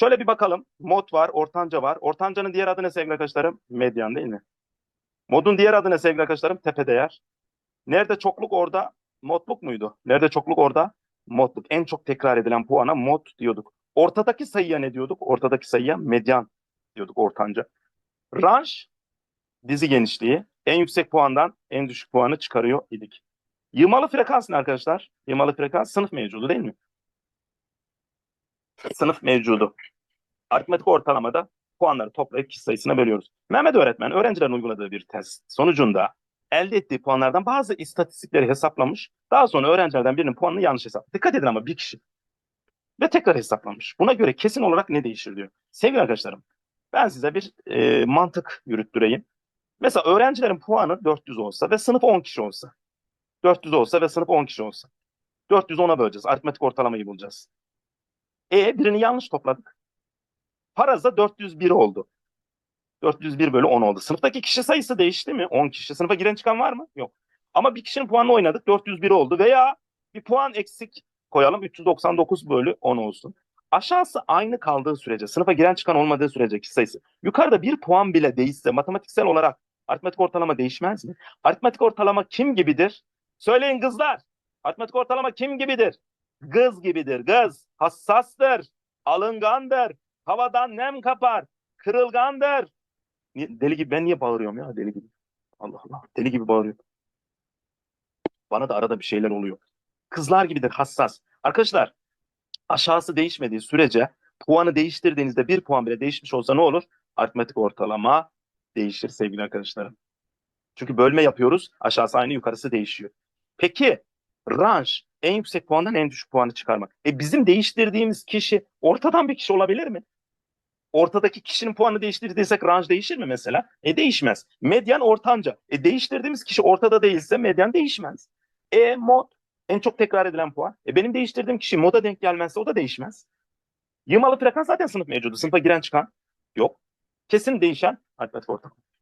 Şöyle bir bakalım. Mod var, ortanca var. Ortancanın diğer adı ne sevgili arkadaşlarım? Medyan değil mi? Modun diğer adı ne sevgili arkadaşlarım? Tepe değer. Nerede çokluk orada modluk muydu? Nerede çokluk orada modluk. En çok tekrar edilen puana mod diyorduk. Ortadaki sayıya ne diyorduk? Ortadaki sayıya medyan diyorduk ortanca. Range dizi genişliği. En yüksek puandan en düşük puanı çıkarıyor idik. Yığmalı frekans ne arkadaşlar? Yığmalı frekans sınıf mevcudu değil mi? Sınıf mevcudu. Aritmetik ortalamada puanları toplayıp kişi sayısına bölüyoruz. Mehmet öğretmen öğrencilerin uyguladığı bir test sonucunda elde ettiği puanlardan bazı istatistikleri hesaplamış. Daha sonra öğrencilerden birinin puanını yanlış hesap. Dikkat edin ama bir kişi. Ve tekrar hesaplamış. Buna göre kesin olarak ne değişir diyor. Sevgili arkadaşlarım ben size bir e, mantık yürüttüreyim. Mesela öğrencilerin puanı 400 olsa ve sınıf 10 kişi olsa. 400 olsa ve sınıf 10 kişi olsa. 410'a böleceğiz. Aritmetik ortalamayı bulacağız. E birini yanlış topladık. Parazda 401 oldu. 401 bölü 10 oldu. Sınıftaki kişi sayısı değişti mi? 10 kişi. Sınıfa giren çıkan var mı? Yok. Ama bir kişinin puanını oynadık. 401 oldu. Veya bir puan eksik koyalım. 399 bölü 10 olsun. Aşağısı aynı kaldığı sürece, sınıfa giren çıkan olmadığı sürece kişi sayısı. Yukarıda bir puan bile değişse matematiksel olarak aritmetik ortalama değişmez mi? Aritmetik ortalama kim gibidir? Söyleyin kızlar. Aritmetik ortalama kim gibidir? Gız gibidir. Gız. Hassastır. Alıngandır. Havadan nem kapar. Kırılgandır. Deli gibi ben niye bağırıyorum ya deli gibi. Allah Allah. Deli gibi bağırıyorum. Bana da arada bir şeyler oluyor. Kızlar gibidir hassas. Arkadaşlar aşağısı değişmediği sürece puanı değiştirdiğinizde bir puan bile değişmiş olsa ne olur? Aritmetik ortalama değişir sevgili arkadaşlarım. Çünkü bölme yapıyoruz. Aşağısı aynı yukarısı değişiyor. Peki range en yüksek puandan en düşük puanı çıkarmak. E bizim değiştirdiğimiz kişi ortadan bir kişi olabilir mi? Ortadaki kişinin puanı değiştirdiysek range değişir mi mesela? E değişmez. Medyan ortanca. E değiştirdiğimiz kişi ortada değilse medyan değişmez. E mod en çok tekrar edilen puan. E benim değiştirdiğim kişi moda denk gelmezse o da değişmez. Yığmalı frekans zaten sınıf mevcudu. Sınıfa giren çıkan yok. Kesin değişen aritmetik ortam.